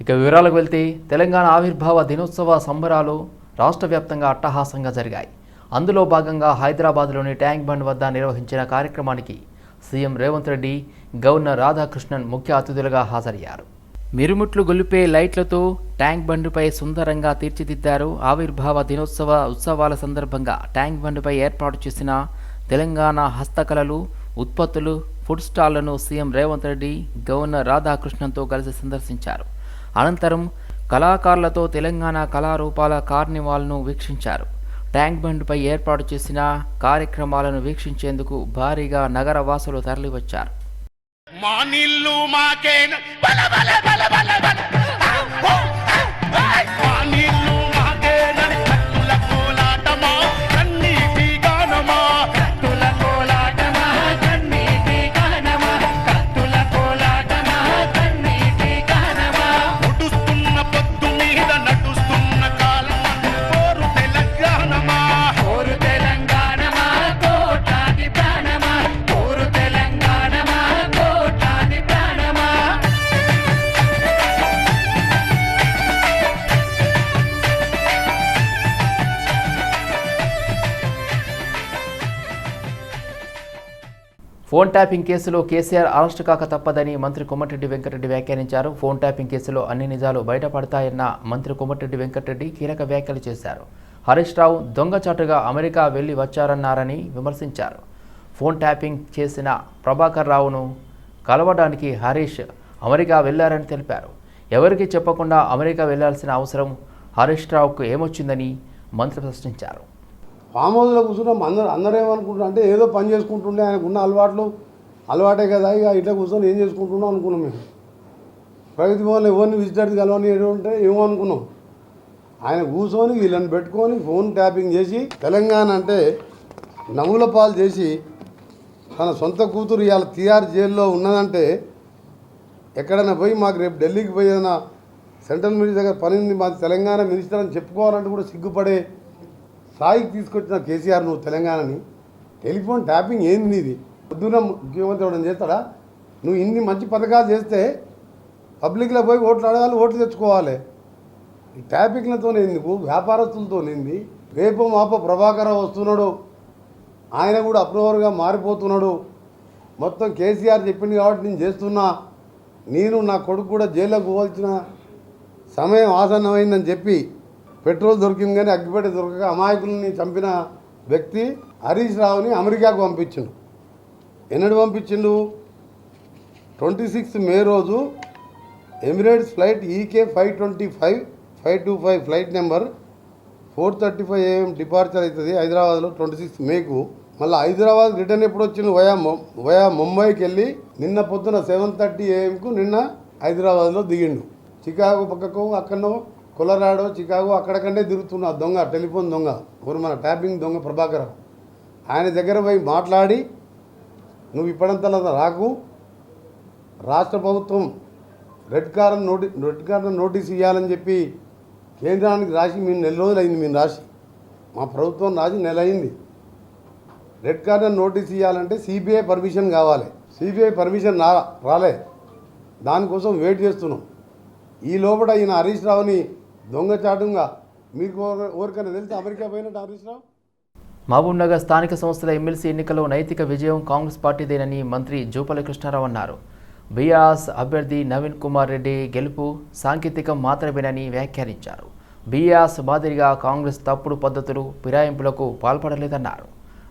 ఇక వివరాలకు వెళ్తే తెలంగాణ ఆవిర్భావ దినోత్సవ సంబరాలు రాష్ట్ర వ్యాప్తంగా అట్టహాసంగా జరిగాయి. అందులో భాగంగా హైదరాబాద్లోని ట్యాంక్ బండ్ వద్ద నిర్వహించిన కార్యక్రమానికి సీఎం రేవంత్ రెడ్డి గవర్నర్ రాధాకృష్ణన్ ముఖ్య అతిథులుగా హాజరయ్యారు. మిరుముట్లు గొలిపే లైట్లతో ట్యాంక్ బండ్పై సుందరంగా తీర్చిదిద్దారు ఆవిర్భావ దినోత్సవ ఉత్సవాల సందర్భంగా ట్యాంక్ బండ్పై ఏర్పాటు చేసిన తెలంగాణ హస్తకళలు ఉత్పత్తులు ఫుడ్ స్టాళ్ళను సీఎం రేవంత్ రెడ్డి గవర్నర్ రాధాకృష్ణన్తో కలిసి సందర్శించారు. అనంతరం కళాకారులతో తెలంగాణ కళారూపాల కార్నివాల్ను వీక్షించారు. ట్యాంక్ బండ్పై ఏర్పాటు చేసిన కార్యక్రమాలను వీక్షించేందుకు భారీగా నగర వాసులు తరలివచ్చారు. మా నిల్లు మాకేన బల బల బల బల ఫోన్ ట్యాపింగ్ కేసులో కేసీఆర్ అరెస్ట్ కాక తప్పదని మంత్రి కొమ్మటిరెడ్డి వెంకటరెడ్డి వ్యాఖ్యానించారు. ఫోన్ ట్యాపింగ్ కేసులో అన్ని నిజాలు బయటపడతాయన్న మంత్రి కొమ్మటిరెడ్డి వెంకటరెడ్డి కీలక వ్యాఖ్యలు చేశారు. హరీష్ రావు దొంగచాటుగా అమెరికా వెళ్ళి వచ్చారన్నారని విమర్శించారు. ఫోన్ ట్యాపింగ్ చేసిన ప్రభాకర్ రావును కలవడానికి హరీష్ అమెరికా వెళ్ళారని తెలిపారు. ఎవరికీ చెప్పకుండా అమెరికా వెళ్ళాల్సిన అవసరం హరీష్ రావుకు ఏమొచ్చిందని మంత్రి ప్రశ్నించారు. ఫామ్ హౌస్లో కూర్చున్నాం అందరూ అందరూ ఏమనుకుంటున్నారు అంటే ఏదో పని చేసుకుంటుండే ఆయనకు ఉన్న అలవాట్లు. అలవాటే కదా ఇక ఇట్లా కూర్చొని ఏం చేసుకుంటున్నాం అనుకున్నాం మేము. ప్రగతి భవన్లో ఎవరిని విజిటర్స్ కలవని ఉంటే ఏమో అనుకున్నాం. ఆయన కూర్చొని వీళ్ళని పెట్టుకొని ఫోన్ ట్యాపింగ్ చేసి తెలంగాణ అంటే నవ్వుల పాలు చేసి తన సొంత కూతురు ఇవాళ టీఆర్ జైల్లో ఉన్నదంటే ఎక్కడైనా పోయి మాకు రేపు ఢిల్లీకి పోయి ఏదైనా సెంట్రల్ మినిస్టర్ దగ్గర పని ఉంది మా తెలంగాణ మినిస్టర్ అని చెప్పుకోవాలంటే కూడా సిగ్గుపడే స్థాయికి తీసుకొచ్చిన కేసీఆర్ నువ్వు తెలంగాణని. టెలిఫోన్ ట్యాపింగ్ ఏంది ఇది? పొద్దున ముఖ్యమంత్రి ఎవడం చేస్తాడా? నువ్వు ఇన్ని మంచి పథకాలు చేస్తే పబ్లిక్లో పోయి ఓట్లు అడగాలి ఓట్లు తెచ్చుకోవాలి. ఈ ట్యాపింగ్లతో ఎందుకు వ్యాపారస్తులతో నింది రేపు మాప ప్రభాకర్ వస్తున్నాడు. ఆయన కూడా అప్రూవర్గా మారిపోతున్నాడు. మొత్తం కేసీఆర్ చెప్పింది కాబట్టి నేను చేస్తున్నా. నేను నా కొడుకు కూడా జైల్లోకి పోవాల్సిన సమయం ఆసన్నమైందని చెప్పి పెట్రోల్ దొరికింది కానీ అగ్గిపెట్టె దొరకక అమాయకుల్ని చంపిన వ్యక్తి హరీష్ రావుని అమెరికాకు పంపించిండు. ఎన్నడు పంపించిండు? ట్వంటీ సిక్స్ మే రోజు Emirates flight EK five twenty five five two five flight number four thirty five AM departure అవుతుంది హైదరాబాద్లో ట్వంటీ సిక్స్ మేకు. మళ్ళీ హైదరాబాద్ రిటర్న్ ఎప్పుడు వచ్చింది వయా వయా ముంబైకి వెళ్ళి నిన్న పొద్దున సెవెన్ థర్టీ ఏఎంకు నిన్న హైదరాబాద్లో దిగిండు. చికాగో పక్కకు అక్కడో కొలరాడో చికాగో అక్కడికంటే తిరుగుతున్న దొంగ టెలిఫోన్ దొంగ ఎవరు మన ట్యాపింగ్ దొంగ ప్రభాకర్ ఆయన దగ్గర పోయి మాట్లాడి నువ్వు ఇప్పటింతలా రాకు. రాష్ట్ర ప్రభుత్వం రెడ్ కార్నర్ నోటి రెడ్ కార్నర్ నోటీస్ ఇవ్వాలని చెప్పి కేంద్రానికి రాసి మేము నెల రోజులు అయింది మేము రాసి. మా ప్రభుత్వం రాసి నెల అయింది. రెడ్ కార్నర్ నోటీస్ ఇవ్వాలంటే సిబిఐ పర్మిషన్ కావాలి. సిబిఐ పర్మిషన్ రా రాలే. దానికోసం వెయిట్ చేస్తున్నాం. ఈ లోపల ఈయన హరీష్ రావుని దొంగచాటుగా మీకు ఎవరు- ఎవరికైనా అమెరికా పోయినట్టు హరీష్ మహబూబ్నగర్ స్థానిక సంస్థల ఎమ్మెల్సీ ఎన్నికల్లో నైతిక విజయం కాంగ్రెస్ పార్టీదేనని మంత్రి జూపల్లి కృష్ణారావు అన్నారు. బీఆర్ఎస్ అభ్యర్థి నవీన్ కుమార్ రెడ్డి గెలుపు సాంకేతికం మాత్రమేనని వ్యాఖ్యానించారు. బీఆర్ఎస్ మాదిరిగా కాంగ్రెస్ తప్పుడు పద్ధతులు ఫిరాయింపులకు పాల్పడలేదన్నారు.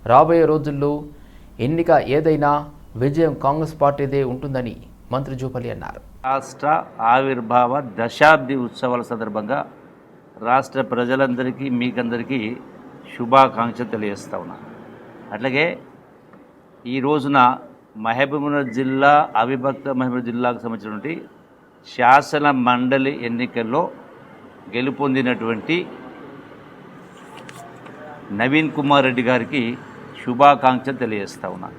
రాబోయే రోజుల్లో ఎన్నిక ఏదైనా విజయం కాంగ్రెస్ పార్టీదే ఉంటుందని మంత్రి జూపల్లి అన్నారు. రాష్ట్ర ఆవిర్భావ దశాబ్ది ఉత్సవాల సందర్భంగా రాష్ట్ర ప్రజలందరికీ మీకందరికీ శుభాకాంక్షలు తెలియజేస్తా ఉన్నా. అట్లాగే ఈ రోజున మహబూబ్నగర్ జిల్లా అవిభక్త మహబూబ్ జిల్లాకు సంబంధించినటువంటి శాసన మండలి ఎన్నికల్లో గెలుపొందినటువంటి నవీన్ కుమార్ రెడ్డి గారికి శుభాకాంక్షలు తెలియజేస్తా ఉన్నా.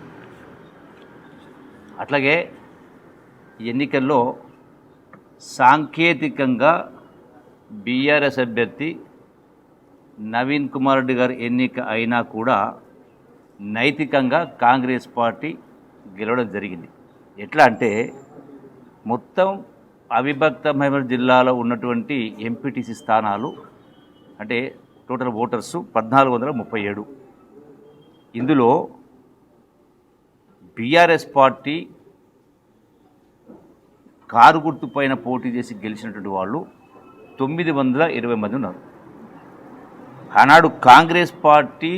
అట్లాగే ఎన్నికల్లో సాంకేతికంగా బీఆర్ఎస్ అభ్యర్థి నవీన్ కుమార్ రెడ్డి గారు ఎన్నిక అయినా కూడా నైతికంగా కాంగ్రెస్ పార్టీ గెలవడం జరిగింది. ఎట్లా అంటే మొత్తం అవిభక్త మహబూబ్ జిల్లాలో ఉన్నటువంటి ఎంపీటీసీ స్థానాలు అంటే టోటల్ ఓటర్స్ పద్నాలుగు వందల ముప్పై ఏడు. ఇందులో బీఆర్ఎస్ పార్టీ కారు గుర్తు పైన పోటీ చేసి గెలిచినటువంటి వాళ్ళు తొమ్మిది వందల ఇరవై మంది ఉన్నారు. ఆనాడు కాంగ్రెస్ పార్టీ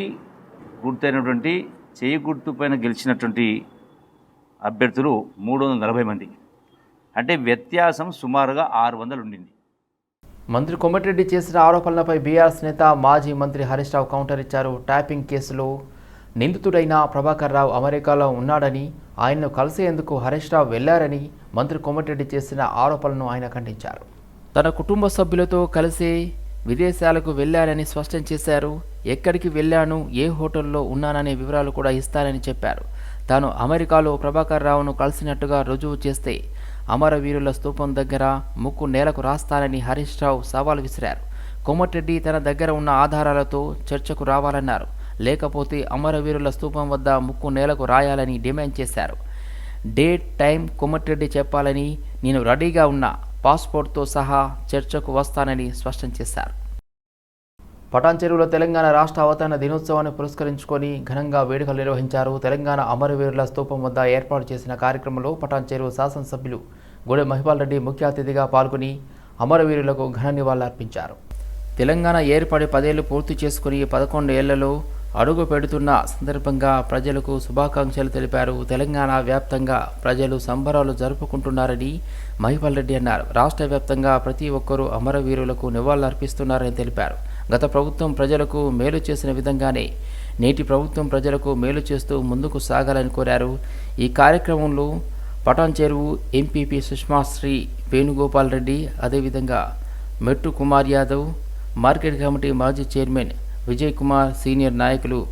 గుర్తైనటువంటి చేయి గుర్తు పైన గెలిచినటువంటి అభ్యర్థులు మూడు వందల నలభై మంది. అంటే వ్యత్యాసం సుమారుగా ఆరు వందలు ఉండింది. మంత్రి కోమటిరెడ్డి చేసిన ఆరోపణలపై బీఆర్ఎస్ నేత మాజీ మంత్రి హరీష్ రావు కౌంటర్ ఇచ్చారు. ట్యాపింగ్ కేసులో నిందితుడైన ప్రభాకర్ రావు అమెరికాలో ఉన్నాడని ఆయన్ను కలిసేందుకు హరీష్ రావు వెళ్ళారని మంత్రి కోమటిరెడ్డి చేసిన ఆరోపణలను ఆయన ఖండించారు. తన కుటుంబ సభ్యులతో కలిసి విదేశాలకు వెళ్ళానని స్పష్టం చేశారు. ఎక్కడికి వెళ్ళాను ఏ హోటల్లో ఉన్నాననే వివరాలు కూడా ఇస్తానని చెప్పారు. తాను అమెరికాలో ప్రభాకర్ రావును కలిసినట్టుగా రుజువు చేస్తే అమరవీరుల స్తూపం దగ్గర ముక్కు నేలకు రాస్తానని హరీష్ రావు సవాల్ విసిరారు. కోమటిరెడ్డి తన దగ్గర ఉన్న ఆధారాలతో చర్చకు రావాలన్నారు. లేకపోతే అమరవీరుల స్తూపం వద్ద ముక్కు నేలకు రాయాలని డిమాండ్ చేశారు. డేట్ టైం కోమటిరెడ్డి చెప్పాలని నేను రెడీగా ఉన్నా పాస్పోర్ట్తో సహా చర్చకు వస్తానని స్పష్టం చేశారు. పటాన్ చెరువులో తెలంగాణ రాష్ట్ర అవతరణ దినోత్సవాన్ని పురస్కరించుకొని ఘనంగా వేడుకలు నిర్వహించారు. తెలంగాణ అమరవీరుల స్తూపం వద్ద ఏర్పాటు చేసిన కార్యక్రమంలో పటాన్ చెరువు శాసనసభ్యులు గూడె మహిపాల్ రెడ్డి ముఖ్య అతిథిగా పాల్గొని అమరవీరులకు ఘన నివాళులర్పించారు. తెలంగాణ ఏర్పడి పదేళ్ళు పూర్తి చేసుకుని పదకొండు ఏళ్ళలో అడుగు పెడుతున్న సందర్భంగా ప్రజలకు శుభాకాంక్షలు తెలిపారు. తెలంగాణ వ్యాప్తంగా ప్రజలు సంబరాలు జరుపుకుంటున్నారని మహిపాల్ రెడ్డి అన్నారు. రాష్ట్ర వ్యాప్తంగా ప్రతి ఒక్కరూ అమరవీరులకు నివాళులర్పిస్తున్నారని తెలిపారు. గత ప్రభుత్వం ప్రజలకు మేలు చేసిన విధంగానే నేటి ప్రభుత్వం ప్రజలకు మేలు చేస్తూ ముందుకు సాగాలని కోరారు. ఈ కార్యక్రమంలో పటాన్ చెరువు ఎంపీపీ సుష్మాశ్రీ వేణుగోపాల్ రెడ్డి అదేవిధంగా మెట్టు కుమార్ యాదవ్ మార్కెట్ కమిటీ మాజీ చైర్మన్ విజయ్ కుమార్ సీనియర్ నాయకులు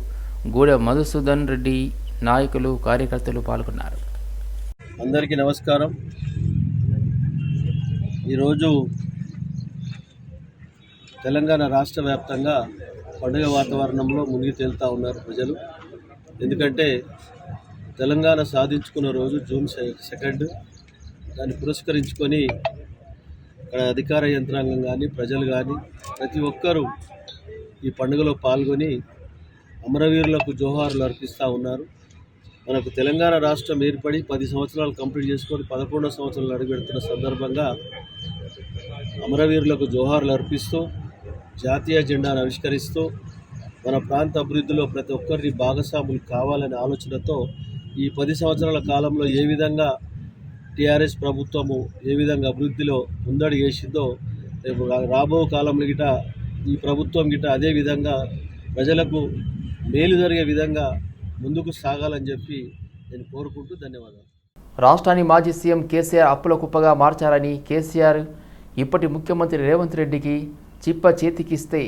గూడె మధుసూదన్ రెడ్డి నాయకులు కార్యకర్తలు పాల్గొన్నారు. అందరికీ నమస్కారం. ఈరోజు తెలంగాణ రాష్ట్ర వ్యాప్తంగా పండుగ వాతావరణంలో మునిగి తేలుతూ ఉన్నారు ప్రజలు. ఎందుకంటే తెలంగాణ సాధించుకున్న రోజు జూన్ సె- సెకండ్. దాన్ని పురస్కరించుకొని అధికార యంత్రాంగం కానీ ప్రజలు కానీ ప్రతి ఒక్కరూ ఈ పండుగలో పాల్గొని అమరవీరులకు జోహార్లు అర్పిస్తూ ఉన్నారు. మనకు తెలంగాణ రాష్ట్రం ఏర్పడి పది సంవత్సరాలు కంప్లీట్ చేసుకొని పదకొండో సంవత్సరాలు అడుగుపెడుతున్న సందర్భంగా అమరవీరులకు జోహార్లు అర్పిస్తూ జాతీయ జెండాను ఆవిష్కరిస్తూ మన ప్రాంత అభివృద్ధిలో ప్రతి ఒక్కరిని భాగస్వాములు కావాలనే ఆలోచనతో ఈ పది సంవత్సరాల కాలంలో ఏ విధంగా టీఆర్ఎస్ ప్రభుత్వము ఏ విధంగా అభివృద్ధిలో ముందడి వేసిందో రేపు రా- రాబో కాలంలో గిట ఈ ప్రభుత్వం గిట అదే విధంగా ప్రజలకు మేలు జరిగే విధంగా ముందుకు సాగాలని చెప్పి నేను కోరుకుంటూ ధన్యవాదాలు. రాష్ట్రాన్ని మాజీ సీఎం కేసీఆర్ అప్పుల కుప్పగా మార్చారని కేసీఆర్ ఇప్పటి ముఖ్యమంత్రి రేవంత్ రెడ్డికి చిప్ప చేతికిస్తే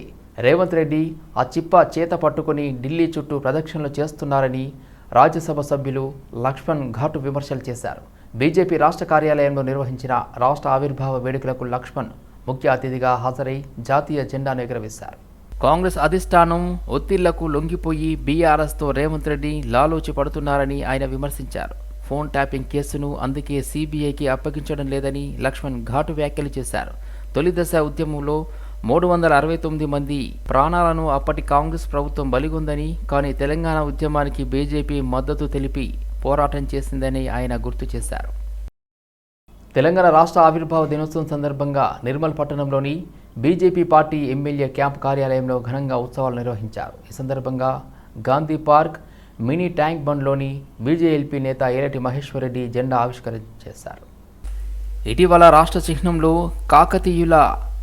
రేవంత్ రెడ్డి ఆ చిప్ప చేత పట్టుకొని ఢిల్లీ చుట్టూ ప్రదక్షిణలు చేస్తున్నారని రాజ్యసభ సభ్యులు లక్ష్మణ్ ఘాటు విమర్శలు చేశారు. బీజేపీ రాష్ట్ర కార్యాలయంలో నిర్వహించిన రాష్ట్ర ఆవిర్భావ వేడుకలకు లక్ష్మణ్ ముఖ్య అతిథిగా హాజరై జాతీయ జెండాను ఎగురవేశారు. కాంగ్రెస్ అధిష్టానం ఒత్తిళ్ళకు లొంగిపోయి బీఆర్ఎస్తో రేవంత్ రెడ్డి లాలోచి పడుతున్నారని ఆయన విమర్శించారు. ఫోన్ ట్యాపింగ్ కేసును అందుకే సీబీఐకి అప్పగించడం లేదని లక్ష్మణ్ ఘాటు వ్యాఖ్యలు చేశారు. తొలి దశ ఉద్యమంలో మూడు వందల అరవై తొమ్మిది మంది ప్రాణాలను అప్పటి కాంగ్రెస్ ప్రభుత్వం బలిగొందని కానీ తెలంగాణ ఉద్యమానికి బీజేపీ మద్దతు తెలిపి పోరాటం చేసిందని ఆయన గుర్తు చేశారు. తెలంగాణ రాష్ట్ర ఆవిర్భావ దినోత్సవం సందర్భంగా నిర్మల్ పట్టణంలోని బీజేపీ పార్టీ ఎమ్మెల్యే క్యాంప్ కార్యాలయంలో ఘనంగా ఉత్సవాలు నిర్వహించారు. ఈ సందర్భంగా గాంధీ పార్క్ మినీ ట్యాంక్ బండ్లోని బీజేఎల్పీ నేత ఏరటి మహేశ్వరరెడ్డి జెండా ఆవిష్కరణ చేశారు. ఇటీవల రాష్ట్ర చిహ్నంలో కాకతీయుల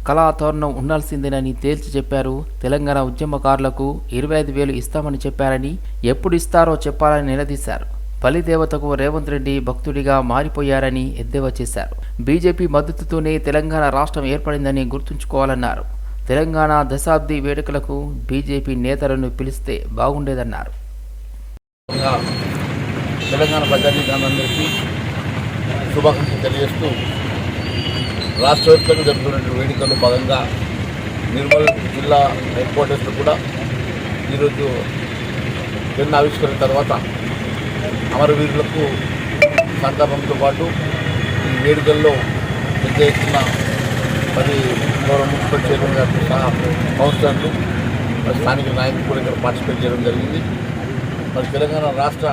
కళాతోరణం ఉండాల్సిందేనని తేల్చి చెప్పారు. తెలంగాణ ఉద్యమకారులకు ఇరవై ఐదు వేలు ఇస్తామని చెప్పారని ఎప్పుడు ఇస్తారో చెప్పాలని నిలదీశారు. బలిదేవతకు రేవంత్ రెడ్డి భక్తుడిగా మారిపోయారని ఎద్దేవా చేశారు. బీజేపీ మద్దతుతోనే తెలంగాణ రాష్ట్రం ఏర్పడిందని గుర్తుంచుకోవాలన్నారు. తెలంగాణ దశాబ్ది వేడుకలకు బీజేపీ నేతలను పిలిస్తే బాగుండేదన్నారు. తెలంగాణ ప్రజానీకాలందరికీ శుభాకాంక్షలు తెలియజేస్తూ రాష్ట్ర వ్యాప్తంగా జరుగుతున్న వేడుకల్లో భాగంగా నిర్మల్ జిల్లా హెడ్ క్వార్టర్స్లో కూడా ఈరోజు జెండా ఆవిష్కరణ తర్వాత అమరవీరులకు సంతాపంతో పాటు ఈ వేడుకల్లో పెద్ద ఎత్తున మరి గౌరవ మున్సిపల్ చైర్మన్ గారితో సహా కౌన్సిలర్లు మరి స్థానిక నాయకులు కూడా ఇక్కడ పార్టిసిపేట్ చేయడం జరిగింది. మరి తెలంగాణ రాష్ట్ర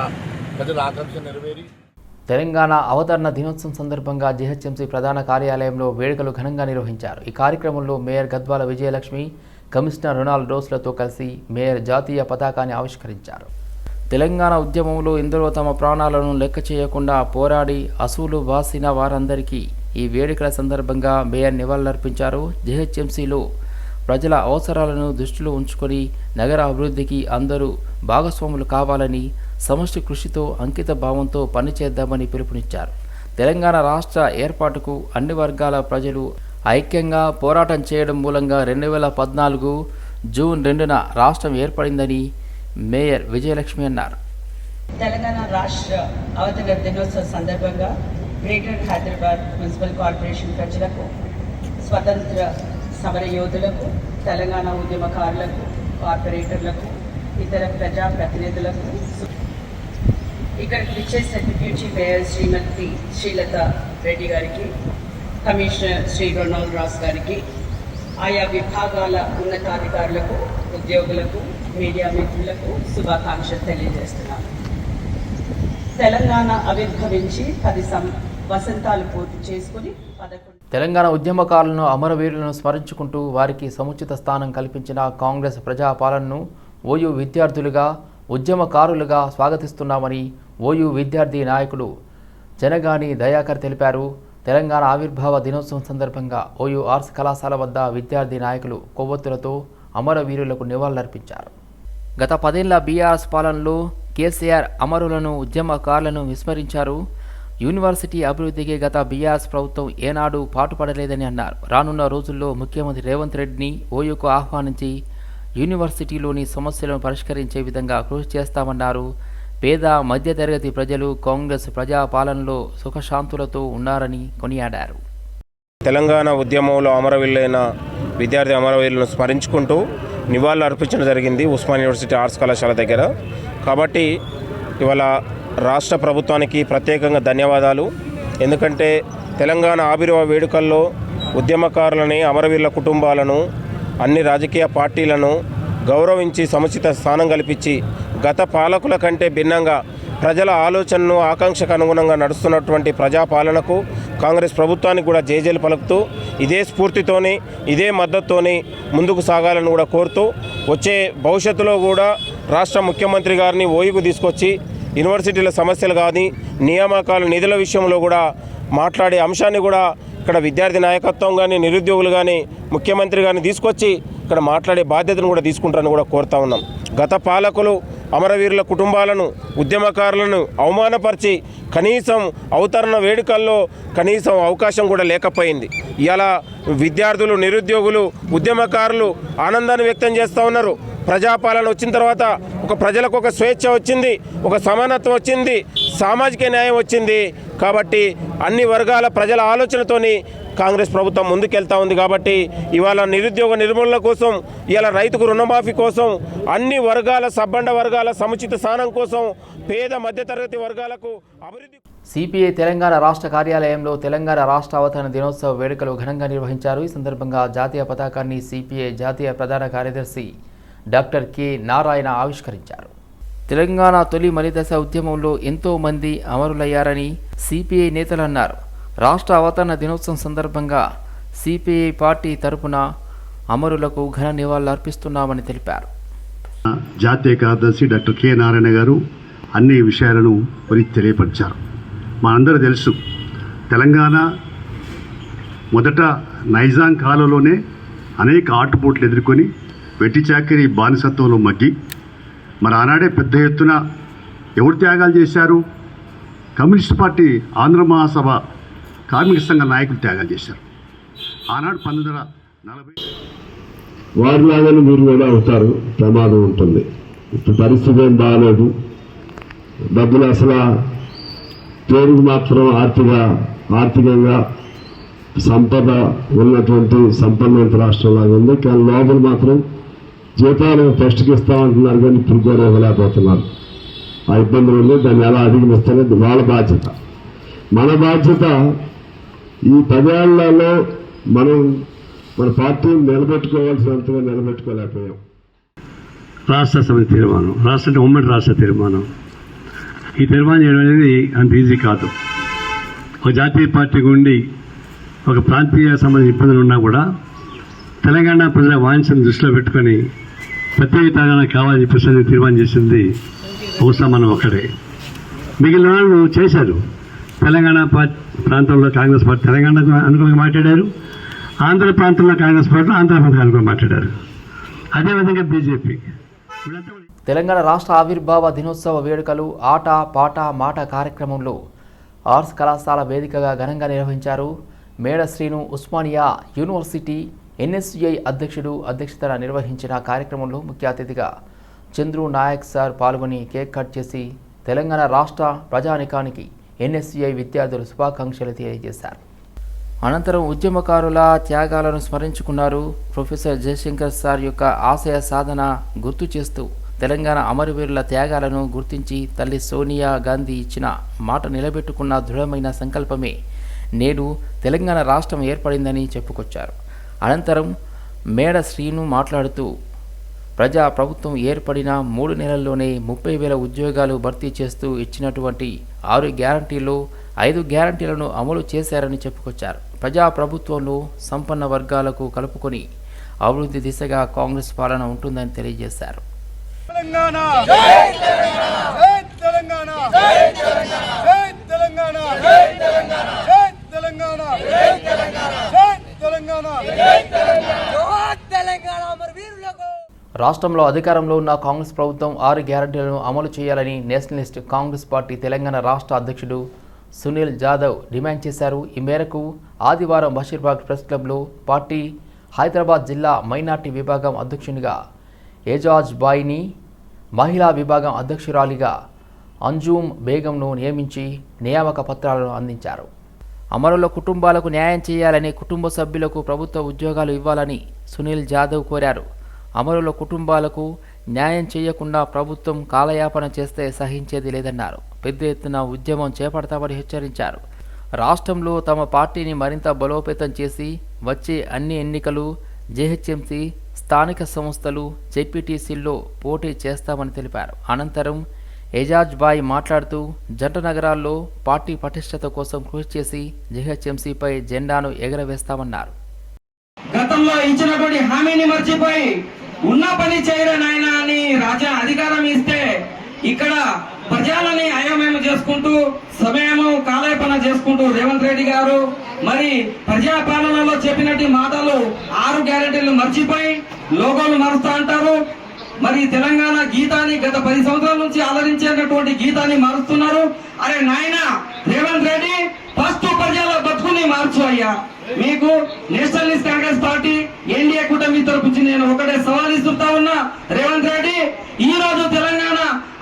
ప్రజల ఆకాంక్ష నెరవేరి తెలంగాణ అవతరణ దినోత్సవం సందర్భంగా జీహెచ్ఎంసీ ప్రధాన కార్యాలయంలో వేడుకలు ఘనంగా నిర్వహించారు. ఈ కార్యక్రమంలో mayor Gadwal Vijayalakshmi commissioner Ronald రోస్లతో కలిసి మేయర్ జాతీయ పతాకాన్ని ఆవిష్కరించారు. తెలంగాణ ఉద్యమంలో ఎందరో తమ ప్రాణాలను లెక్క చేయకుండా పోరాడి అసూలు బాసిన వారందరికీ ఈ వేడుకల సందర్భంగా మేయర్ నివాళులర్పించారు. జిహెచ్ఎంసీలో ప్రజల అవసరాలను దృష్టిలో ఉంచుకొని నగర అభివృద్ధికి అందరూ భాగస్వాములు కావాలని సమష్టి కృషితో అంకిత భావంతో పనిచేద్దామని పిలుపునిచ్చారు. తెలంగాణ రాష్ట్ర ఏర్పాటుకు అన్ని వర్గాల ప్రజలు ఐక్యంగా పోరాటం చేయడం మూలంగా రెండు వేల పద్నాలుగు జూన్ రెండున రాష్ట్రం ఏర్పడిందని మేయర్ విజయలక్ష్మి అన్నారు. తెలంగాణ రాష్ట్ర అవతరణ దినోత్సవ సందర్భంగా గ్రేటర్ హైదరాబాద్ మున్సిపల్ కార్పొరేషన్ ప్రజలకు స్వతంత్ర సమర యోధులకు తెలంగాణ ఉద్యమకారులకు కార్పొరేటర్లకు ఇతర ప్రజా ప్రతినిధులకు ఇక్కడికి విచ్చేసిన డిప్యూటీ మేయర్ శ్రీమతి శ్రీలత రెడ్డి గారికి కమిషనర్ శ్రీ రొనాల్డ్ రాస్ గారికి ఆయా విభాగాల ఉన్నతాధికారులకు ఉద్యోగులకు మీడియా మిత్రులకు శుభాకాంక్షలు తెలియజేస్తున్నాను. తెలంగాణ ఆవిర్భవించి పది సం వసంతాలు పూర్తి చేసుకుని పదకొండు తెలంగాణ ఉద్యమకారులను అమరవీరులను స్మరించుకుంటూ వారికి సముచిత స్థానం కల్పించిన కాంగ్రెస్ ప్రజాపాలనను ఓయూ విద్యార్థులుగా ఉద్యమకారులుగా స్వాగతిస్తున్నామని ఓయూ విద్యార్థి నాయకుడు జనగాని దయాకర్ తెలిపారు. తెలంగాణ ఆవిర్భావ దినోత్సవం సందర్భంగా ఓయూ ఆర్ట్స్ కళాశాల వద్ద విద్యార్థి నాయకులు కొవ్వొత్తులతో అమరవీరులకు నివాళులర్పించారు. గత పదేళ్ళ బీఆర్ఎస్ పాలనలో కేసీఆర్ అమరులను ఉద్యమకారులను విస్మరించారు. యూనివర్సిటీ అభివృద్ధికి గత బీఆర్ఎస్ ప్రభుత్వం ఏనాడు పాటుపడలేదని అన్నారు. రానున్న రోజుల్లో ముఖ్యమంత్రి రేవంత్ రెడ్డిని ఓయూకు ఆహ్వానించి యూనివర్సిటీలోని సమస్యలను పరిష్కరించే విధంగా కృషి చేస్తామన్నారు. పేద మధ్యతరగతి ప్రజలు కాంగ్రెస్ ప్రజాపాలనలో సుఖశాంతులతో ఉన్నారని కొనియాడారు. తెలంగాణ ఉద్యమంలో అమరవీరులైన విద్యార్థి అమరవీరులను స్మరించుకుంటూ నివాళులు అర్పించడం జరిగింది ఉస్మాన్ యూనివర్సిటీ ఆర్ట్స్ కళాశాల దగ్గర. కాబట్టి ఇవాళ రాష్ట్ర ప్రభుత్వానికి ప్రత్యేకంగా ధన్యవాదాలు. ఎందుకంటే తెలంగాణ ఆవిర్భావ వేడుకల్లో ఉద్యమకారులని అమరవీరుల కుటుంబాలను అన్ని రాజకీయ పార్టీలను గౌరవించి సముచిత స్థానం కల్పించి గత పాలకుల కంటే భిన్నంగా ప్రజల ఆలోచనను ఆకాంక్షకు అనుగుణంగా నడుస్తున్నటువంటి ప్రజాపాలనకు కాంగ్రెస్ ప్రభుత్వానికి కూడా జేజేలు పలుకుతూ ఇదే స్ఫూర్తితోని ఇదే మద్దతుతోని ముందుకు సాగాలని కూడా కోరుతూ వచ్చే భవిష్యత్తులో కూడా రాష్ట్ర ముఖ్యమంత్రి గారిని ఓయికు తీసుకొచ్చి యూనివర్సిటీల సమస్యలు కానీ నియామకాలు నిధుల విషయంలో కూడా మాట్లాడే అంశాన్ని కూడా ఇక్కడ విద్యార్థి నాయకత్వం కానీ నిరుద్యోగులు కానీ ముఖ్యమంత్రి గారిని తీసుకొచ్చి ఇక్కడ మాట్లాడే బాధ్యతను కూడా తీసుకుంటారని కూడా కోరుతా ఉన్నాం. గత పాలకులు అమరవీరుల కుటుంబాలను ఉద్యమకారులను అవమానపరిచి కనీసం అవతరణ వేడుకల్లో కనీసం అవకాశం కూడా లేకపోయింది. ఇలా విద్యార్థులు నిరుద్యోగులు ఉద్యమకారులు ఆనందాన్ని వ్యక్తం చేస్తూ ఉన్నారు. ప్రజాపాలన వచ్చిన తర్వాత ఒక ప్రజలకు ఒక స్వేచ్ఛ వచ్చింది ఒక సమానత్వం వచ్చింది సామాజిక న్యాయం వచ్చింది. కాబట్టి అన్ని వర్గాల ప్రజల ఆలోచనతోని కాంగ్రెస్ ప్రభుత్వం ముందుకెళ్తా ఉంది కాబట్టి ఇవాళ నిరుద్యోగ నిర్మూలన కోసం ఇవాళ రైతుకు రుణమాఫీ కోసం అన్ని వర్గాల సబ్బండ వర్గాల సముచిత స్థానం కోసం పేద మధ్యతరగతి వర్గాలకు అభివృద్ధి సిపిఐ తెలంగాణ రాష్ట్ర కార్యాలయంలో తెలంగాణ రాష్ట్ర అవతరణ దినోత్సవ వేడుకలు ఘనంగా నిర్వహించారు. ఈ సందర్భంగా జాతీయ పతాకాన్ని సిపిఐ జాతీయ ప్రధాన కార్యదర్శి డాక్టర్ కె నారాయణ ఆవిష్కరించారు. తెలంగాణ తొలి మలిదశ ఉద్యమంలో ఎంతో మంది అమరులయ్యారని సిపిఐ నేతలు అన్నారు. రాష్ట్ర అవతరణ దినోత్సవం సందర్భంగా సిపిఐ పార్టీ తరపున అమరులకు ఘన నివాళులు అర్పిస్తున్నామని తెలిపారు. జాతీయ కార్యదర్శి డాక్టర్ కె నారాయణ గారు అన్ని విషయాలను గురించి తెలియపరిచారు. మనందరూ తెలుసు తెలంగాణ మొదట నైజాం కాలంలోనే అనేక ఆటుపోట్లు ఎదుర్కొని వెట్టి చాకరీ బానిసత్వంలో మగ్గి మరి ఆనాడే పెద్ద ఎత్తున ఎవరు త్యాగాలు చేశారు? కమ్యూనిస్ట్ పార్టీ ఆంధ్ర మహాసభ కార్మిక సంఘ నాయకులు త్యాగాలు చేశారు. ఆనాడు పంతొమ్మిది వందల నలభై వారిలాగానే మీరు కూడా అవుతారు ప్రమాదం ఉంటుంది. ఇప్పుడు పరిస్థితి ఏం బాగాలేదు. డబ్బులు అసలు పేరుకు మాత్రం ఆర్థిక ఆర్థికంగా సంపద ఉన్నటువంటి సంపన్నత రాష్ట్రంలాగా ఉంది. కానీ లోపల మాత్రం జీతాలు ఫస్ట్కి ఇస్తామంటున్నారు కానీ ఇప్పుడు కూడా ఇవ్వలేకపోతున్నారు. ఆ ఇబ్బందులు ఉంది దాన్ని ఎలా అధిగమిస్తేనే వాళ్ళ బాధ్యత. మన బాధ్యత ఈ పదేళ్ళలో మనం మన పార్టీని నిలబెట్టుకోవాల్సినంతగా నిలబెట్టుకోలేకపోయాం. రాష్ట్ర సమితి తీర్మానం రాష్ట్ర అంటే ఉమ్మడి రాష్ట్ర తీర్మానం. ఈ తీర్మానం చేయడం అనేది అంత ఈజీ కాదు. ఒక జాతీయ పార్టీ ఉండి ఒక ప్రాంతీయ సంబంధించిన ఇబ్బందులు ఉన్నా కూడా తెలంగాణ ప్రజల వాంఛను దృష్టిలో పెట్టుకొని ప్రత్యేక తెలంగాణ కావాలని చెప్పేసి తీర్మానం చేసింది బహుశా మనం ఒక్కడే. మిగిలిన వాళ్ళు చేశారు. తెలంగాణ ప్రాంతంలో కాంగ్రెస్ పార్టీ తెలంగాణకు అనుకూలంగా మాట్లాడారు. ఆంధ్ర ప్రాంతంలో కాంగ్రెస్ పార్టీ ఆంధ్ర ప్రాంతానికి అనుకూలంగా మాట్లాడారు. అదేవిధంగా బీజేపీ. తెలంగాణ రాష్ట్ర ఆవిర్భావ దినోత్సవ వేడుకలు ఆట పాట మాట కార్యక్రమంలో ఆర్ట్స్ కళాశాల వేదికగా ఘనంగా నిర్వహించారు మేడ శ్రీను ఉస్మానియా యూనివర్సిటీ ఎన్ఎస్యుఐ అధ్యక్షుడు అధ్యక్షతన నిర్వహించిన కార్యక్రమంలో ముఖ్య అతిథిగా చంద్రు నాయక్ సార్ పాల్గొని కేక్ కట్ చేసి తెలంగాణ రాష్ట్ర ప్రజానికానికి ఎన్ఎస్యుఐ విద్యార్థులు శుభాకాంక్షలు తెలియజేశారు. అనంతరం ఉద్యమకారుల త్యాగాలను స్మరించుకున్నారు ప్రొఫెసర్ జయశంకర్ సార్ యొక్క ఆశయ సాధన గుర్తు చేస్తూ తెలంగాణ అమరవీరుల త్యాగాలను గుర్తించి తల్లి సోనియా గాంధీ ఇచ్చిన మాట నిలబెట్టుకున్న దృఢమైన సంకల్పమే నేడు తెలంగాణ రాష్ట్రం ఏర్పడిందని చెప్పుకొచ్చారు. అనంతరం మేడ శ్రీను మాట్లాడుతూ ప్రజా ప్రభుత్వం ఏర్పడిన మూడు నెలల్లోనే ముప్పై వేల ఉద్యోగాలు భర్తీ చేస్తూ ఇచ్చినటువంటి ఆరు గ్యారంటీలు ఐదు గ్యారంటీలను అమలు చేశారని చెప్పుకొచ్చారు ప్రజా ప్రభుత్వంలో సంపన్న వర్గాలకు కలుపుకొని అభివృద్ధి దిశగా కాంగ్రెస్ పాలన ఉంటుందని తెలియజేశారు తెలంగాణ రాష్ట్రంలో అధికారంలో ఉన్న కాంగ్రెస్ ప్రభుత్వం ఆరు గ్యారంటీలను అమలు చేయాలని నేషనలిస్ట్ కాంగ్రెస్ పార్టీ తెలంగాణ రాష్ట్ర అధ్యక్షుడు సునీల్ జాదవ్ డిమాండ్ చేశారు. ఈ మేరకు ఆదివారం బషీర్బాగ్ ప్రెస్ క్లబ్లో పార్టీ హైదరాబాద్ జిల్లా మైనార్టీ విభాగం అధ్యక్షునిగా ఏజాజ్ బాయిని మహిళా విభాగం అధ్యక్షురాలిగా అంజూమ్ బేగంను నియమించి నియామక పత్రాలను అందించారు. అమరుల కుటుంబాలకు న్యాయం చేయాలని కుటుంబ సభ్యులకు ప్రభుత్వ ఉద్యోగాలు ఇవ్వాలని సునీల్ జాదవ్ కోరారు. అమరుల కుటుంబాలకు న్యాయం చేయకుండా ప్రభుత్వం కాలయాపన చేస్తే సహించేది లేదన్నారు. పెద్ద ఎత్తున ఉద్యమం చేపడతామని హెచ్చరించారు. రాష్ట్రంలో తమ పార్టీని మరింత బలోపేతం చేసి వచ్చే అన్ని ఎన్నికలు జేహెచ్ఎంసీ స్థానిక సంస్థలు జెడ్పీటీసీల్లో పోటీ చేస్తామని తెలిపారు. అనంతరం ఏజాజ్ బాయ్ మాట్లాడుతూ జంట నగరాల్లో పార్టీ పటిష్టత కోసం కృషి చేసి జేహెచ్ఎంసీపై జెండాను ఎగరవేస్తామన్నారు. గతంలో ఇచ్చినటువంటి హామీని మర్చిపోయి ఉన్న పని చేయరా నాయన అని రాజా అధికారం ఇస్తే ఇక్కడ ప్రజలని అయోమయం చేసుకుంటూ సమయము కాలయపన చేసుకుంటూ రేవంత్ రెడ్డి గారు మరి ప్రజాపాలనలో చెప్పినట్టు మాటలు ఆరు గ్యారెంటీలు మర్చిపోయి లోగోలు మారుస్తా అంటారు. మరి తెలంగాణ గీతాన్ని గత పది సంవత్సరాల నుంచి ఆదరించేటటువంటి గీతాన్ని మారుస్తున్నారు. అరే నాయన రేవంత్ రెడ్డి ఫస్ట్ ప్రజల మార్చు అయ్యా. మీకు నేషనలిస్ట్ కాంగ్రెస్ పార్టీ ఎన్డీఏ కూటమి తరపు నేను ఒకటే సవాల్ ఇస్తుంటా ఉన్నా. రేవంత్ రెడ్డి ఈ రోజు తెలంగాణ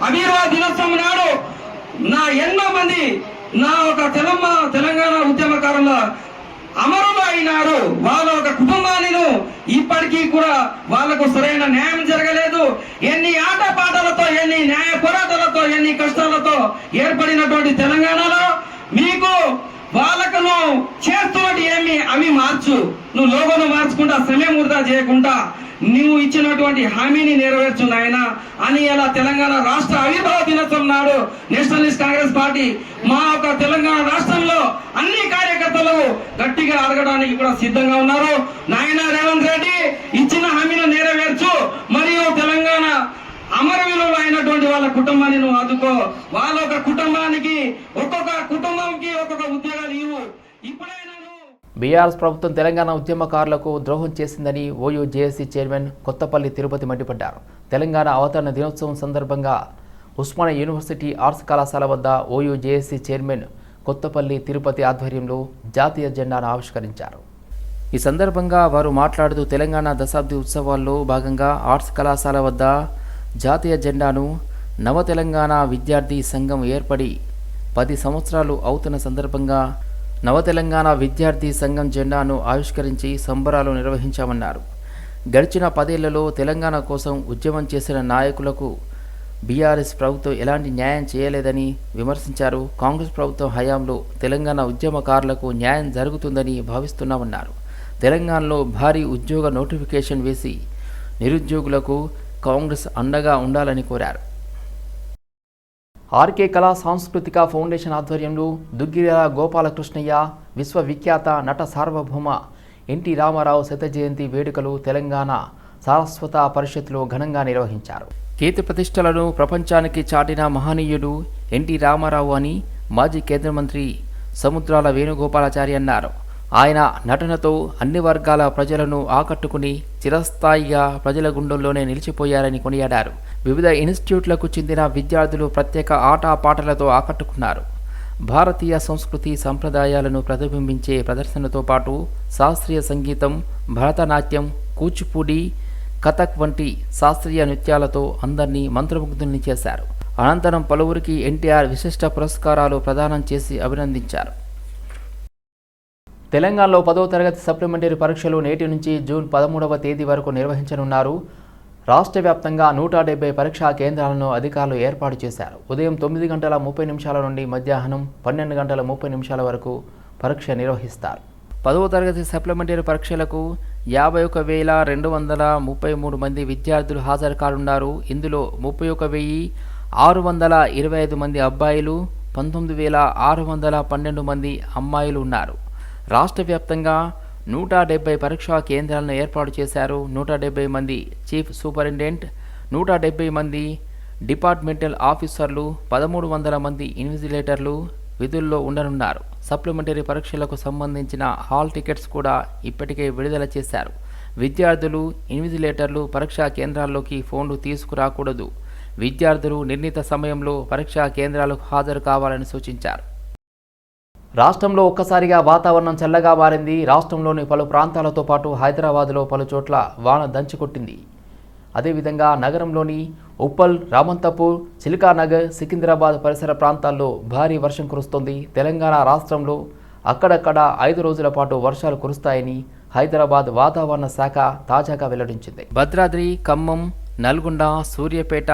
అభిర్వా దినోత్సవం నాడు నా ఎన్నో మంది నా ఒక తెలంగాణ తెలంగాణ ఉద్యమకారుల అమరులు అయినారు వాళ్ళ ఒక కుటుంబాన్ని ఇప్పటికీ కూడా వాళ్ళకు సరైన న్యాయం జరగలేదు. ఎన్ని ఆట పాటలతో ఎన్ని న్యాయ పోరాటాలతో ఎన్ని కష్టాలతో ఏర్పడినటువంటి తెలంగాణ మీకు వాళ్ళకు నువ్వు చేస్తున్నట్టు ఏమి అవి మార్చు. నువ్వు లోగోను మార్చుకుంటా సమయం వృధా చేయకుండా నువ్వు ఇచ్చినటువంటి హామీని నెరవేర్చు నాయన. అని ఇలా తెలంగాణ రాష్ట్ర ఆవిర్భావ దినోత్సవం నాడు నేషనలిస్ట్ కాంగ్రెస్ పార్టీ మా యొక్క తెలంగాణ రాష్ట్రంలో అన్ని కార్యకర్తలు గట్టిగా అడగడానికి కూడా సిద్ధంగా ఉన్నారు. నాయన రేవంత్ రెడ్డి ఇచ్చిన హామీని నెరవేర్చు. మరియు తెలంగాణ అమరవీరులు అయినటువంటి వాళ్ళ కుటుంబాన్ని నువ్వు ఆదుకో. వాళ్ళ ఒక కుటుంబానికి ఒక్కొక్క కుటుంబంకి ఒక్కొక్క ఉద్యోగాలు ఇవ్వు. ఇప్పుడైనా బీఆర్ఎస్ ప్రభుత్వం తెలంగాణ ఉద్యమకారులకు ద్రోహం చేసిందని OU JAC chairman Kothapalli Tirupati మండిపడ్డారు. తెలంగాణ అవతరణ దినోత్సవం సందర్భంగా ఉస్మానియా యూనివర్సిటీ ఆర్ట్స్ కళాశాల వద్ద OU JAC chairman Kothapalli Tirupati ఆధ్వర్యంలో జాతీయ జెండాను ఆవిష్కరించారు. ఈ సందర్భంగా వారు మాట్లాడుతూ తెలంగాణ దశాబ్ది ఉత్సవాల్లో భాగంగా ఆర్ట్స్ కళాశాల వద్ద జాతీయ జెండాను నవ తెలంగాణ విద్యార్థి సంఘం ఏర్పడి పది సంవత్సరాలు అవుతున్న సందర్భంగా నవ తెలంగాణ విద్యార్థి సంఘం జెండాను ఆవిష్కరించి సంబరాలు నిర్వహించామన్నారు. గడిచిన పదేళ్ళలో తెలంగాణ కోసం ఉద్యమం చేసిన నాయకులకు బీఆర్ఎస్ ప్రభుత్వం ఎలాంటి న్యాయం చేయలేదని విమర్శించారు. కాంగ్రెస్ ప్రభుత్వం హయాంలో తెలంగాణ ఉద్యమకారులకు న్యాయం జరుగుతుందని భావిస్తున్నామన్నారు. తెలంగాణలో భారీ ఉద్యోగ నోటిఫికేషన్ వేసి నిరుద్యోగులకు కాంగ్రెస్ అండగా ఉండాలని కోరారు. ఆర్కే కళా సాంస్కృతిక ఫౌండేషన్ ఆధ్వర్యంలో దుగ్గిరాల గోపాలకృష్ణయ్య విశ్వవిఖ్యాత నట సార్వభౌమ ఎన్టీ రామారావు శత జయంతి వేడుకలు తెలంగాణ సారస్వత పరిషత్లో ఘనంగా నిర్వహించారు. కీర్తి ప్రతిష్టలను ప్రపంచానికి చాటిన మహనీయుడు ఎన్టీ రామారావు అని మాజీ కేంద్ర మంత్రి సముద్రాల వేణుగోపాలాచారి అన్నారు. ఆయన నటనతో అన్ని వర్గాల ప్రజలను ఆకట్టుకుని చిరస్థాయిగా ప్రజల గుండెల్లోనే నిలిచిపోయారని కొనియాడారు. వివిధ ఇన్స్టిట్యూట్లకు చెందిన విద్యార్థులు ప్రత్యేక ఆట పాటలతో ఆకట్టుకున్నారు. భారతీయ సంస్కృతి సంప్రదాయాలను ప్రతిబింబించే ప్రదర్శనతో పాటు శాస్త్రీయ సంగీతం భరతనాట్యం కూచిపూడి కథక్ వంటి శాస్త్రీయ నృత్యాలతో అందరినీ మంత్రముగ్ధుల్ని చేశారు. అనంతరం పలువురికి ఎన్టీఆర్ విశిష్ట పురస్కారాలు ప్రదానం చేసి అభినందించారు. తెలంగాణలో పదవ తరగతి సప్లిమెంటరీ పరీక్షలు నేటి నుంచి జూన్ పదమూడవ తేదీ వరకు నిర్వహించనున్నారు. రాష్ట్ర వ్యాప్తంగా నూట డెబ్బై పరీక్షా కేంద్రాలను అధికారులు ఏర్పాటు చేశారు. ఉదయం తొమ్మిది గంటల ముప్పై నిమిషాల నుండి మధ్యాహ్నం పన్నెండు గంటల ముప్పై నిమిషాల వరకు పరీక్ష నిర్వహిస్తారు. పదవ తరగతి సప్లిమెంటరీ పరీక్షలకు యాభై ఒక వేల రెండు వందల ముప్పై మూడు మంది విద్యార్థులు హాజరు కానున్నారు. ఇందులో ముప్పై ఒక వెయ్యి ఆరు వందల ఇరవై ఐదు మంది అబ్బాయిలు పంతొమ్మిది వేల ఆరు వందల పన్నెండు మంది అమ్మాయిలు ఉన్నారు. రాష్ట్ర వ్యాప్తంగా నూట డెబ్బై పరీక్షా కేంద్రాలను ఏర్పాటు చేశారు. నూట డెబ్బై మంది చీఫ్ సూపరింటెండెంట్ నూట డెబ్బై మంది డిపార్ట్మెంటల్ ఆఫీసర్లు పదమూడు వందల మంది ఇన్విజిలేటర్లు విధుల్లో ఉండనున్నారు. సప్లిమెంటరీ పరీక్షలకు సంబంధించిన హాల్ టికెట్స్ కూడా ఇప్పటికే విడుదల చేశారు. విద్యార్థులు ఇన్విజిలేటర్లు పరీక్షా కేంద్రాల్లోకి ఫోన్లు తీసుకురాకూడదు. విద్యార్థులు నిర్ణీత సమయంలో పరీక్షా కేంద్రాలకు హాజరు కావాలని సూచించారు. రాష్ట్రంలో ఒక్కసారిగా వాతావరణం చల్లగా మారింది. రాష్ట్రంలోని పలు ప్రాంతాలతో పాటు హైదరాబాద్లో పలు చోట్ల వాన దంచుకొట్టింది అదేవిధంగా నగరంలోని ఉప్పల్ రామంతపూర్ చిలికానగర్ సికింద్రాబాద్ పరిసర ప్రాంతాల్లో భారీ వర్షం కురుస్తోంది. తెలంగాణ రాష్ట్రంలో అక్కడక్కడ ఐదు రోజుల పాటు వర్షాలు కురుస్తాయని హైదరాబాద్ వాతావరణ శాఖ తాజాగా వెల్లడించింది. భద్రాద్రి ఖమ్మం నల్గొండ సూర్యాపేట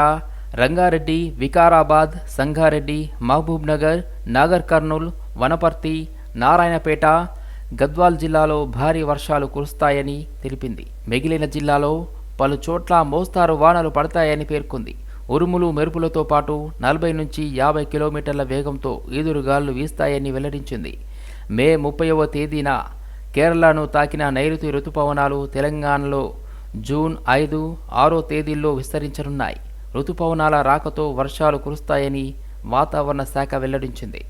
రంగారెడ్డి వికారాబాద్ సంగారెడ్డి మహబూబ్నగర్ నాగర్ కర్నూల్ వనపర్తి నారాయణపేట గద్వాల్ జిల్లాలో భారీ వర్షాలు కురుస్తాయని తెలిపింది. మిగిలిన జిల్లాలో పలు చోట్ల మోస్తారు వానలు పడతాయని పేర్కొంది. ఉరుములు మెరుపులతో పాటు నలభై నుంచి యాభై కిలోమీటర్ల వేగంతో ఈదురుగాలు వీస్తాయని వెల్లడించింది. మే ముప్పైవ తేదీన కేరళను తాకిన నైరుతి రుతుపవనాలు తెలంగాణలో జూన్ ఐదు ఆరో తేదీల్లో విస్తరించనున్నాయి. రుతుపవనాల రాకతో వర్షాలు కురుస్తాయని వాతావరణ శాఖ వెల్లడించింది.